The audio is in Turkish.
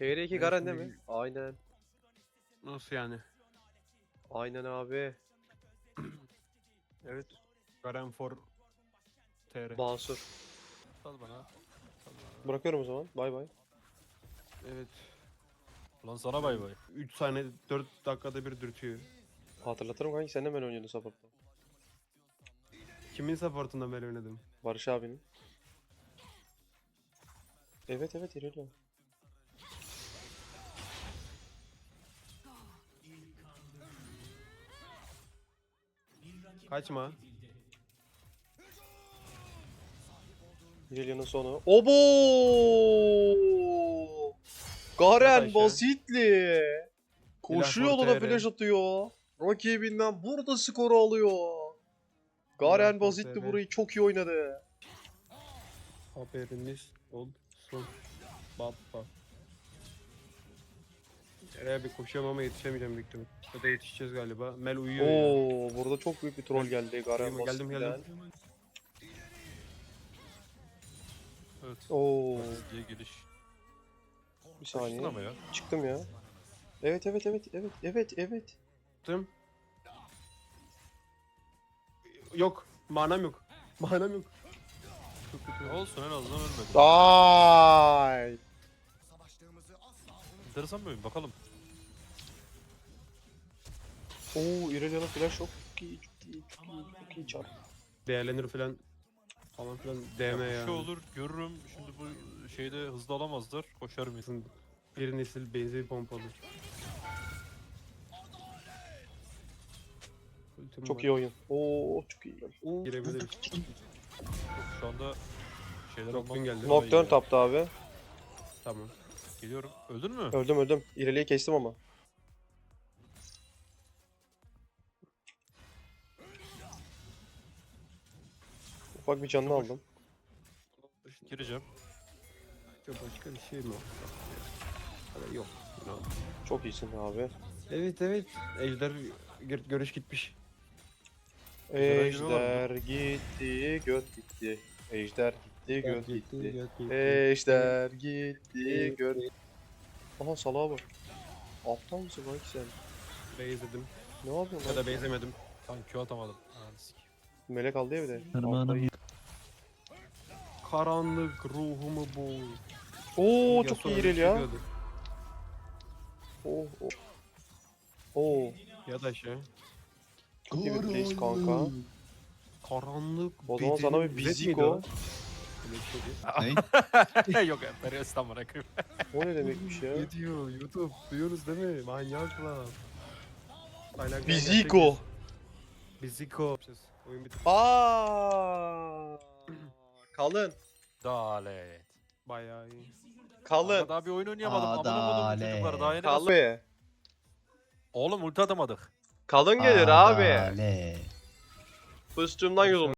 TR2 Ben Garen değil şimdi- mi? Aynen. Nasıl yani? Aynen abi. Evet. Garen for TR. Basur. Sal bana. Sal bana. Bırakıyorum o zaman. Bay bay. Evet. Ulan sana bay bay. 3 saniye 4 dakikada bir dürtüyor. Hatırlatırım kanki sen de ben oynuyordun support'ta. Kimin supportunda ben oynadım? Barış abinin. Evet evet ilerliyor. Kaçma. İlerliyor'un sonu. Obo! Garen basitli. Koşuyor R. flash atıyor. Rakibinden burada skoru alıyor. Garen R. burayı çok iyi oynadı. Haberiniz olsun. Baba. Nereye bir koşuyorum ama yetişemeyeceğim büyük ihtimal. Ya da yetişeceğiz galiba. Mel uyuyor ya. Oo, burada çok büyük bir troll geldi Garen Geldim, geldim, geldim. Evet. Oo, Diye geliş. bir Kaçtın saniye. ama ya. Çıktım ya. Evet evet evet evet evet evet. Yaptım. Yok. Manam yok. Manam yok. Çok kötü. Olsun en azından ölmedi. Ay. Enteresan bir oyun bakalım. Oo, İrelia'nın flash çok iyi, çok iyi, çok iyi, çok iyi çarp. Değerlenir falan. Falan filan DM Ya bir yani. şey olur görürüm. Şimdi bu şeyde hızlı alamazlar. Koşarım. Bizim Bir nesil benzin pompalı. Ultim Çok var. iyi oyun. Oo, çok iyi. Oo. Girebiliriz. Şu anda şeyler Nocturne almam geldi. Nocturne taptı abi. Tamam. Geliyorum. Öldün mü? Öldüm öldüm. İrelia'yı kestim ama. Ufak bir canını aldım. Gireceğim. Başka başka bir şey mi? Yok. No. Çok iyisin abi. Evet evet. Ejder gö- görüş gitmiş. Ejder gitti, göt gitti. Ejder gitti, göt gitti. Ejder gitti, göt Aha salağa bak. Aptal mısın kanki sen? Beyzledim. Ne yapıyorsun Ya lan? da beyzemedim. Tam Q atamadım. Ananı sikeyim. Melek aldı ya bir de. Alttayı- Karanlık ruhumu boğ. Oo çok Yasuo iyi öyle İrelia. çıkıyordu. Oo. oo. Oo. Ya da şey. Çok iyi bir place kanka. Karanlık O zaman sana bir Zed miydi biziko. o? Öyle bir şeydi. Yok Emperyalist tam bırakayım. O ne demekmiş ya? Ne diyor YouTube? Duyuyorsunuz değil mi? Manyaklar. Hala Biziko. gerçek- Biziko. Oyun bitti. Aa. Kalın. Dalet. Bayağı iyi. Kalın. Ama daha bir oyun oynayamadım. Amına koydum Adalet. çocuklar. Daha yeni Kalın. Oğlum ulti atamadık. Kalın gelir abi. Adalet. Fıstığımdan yudum.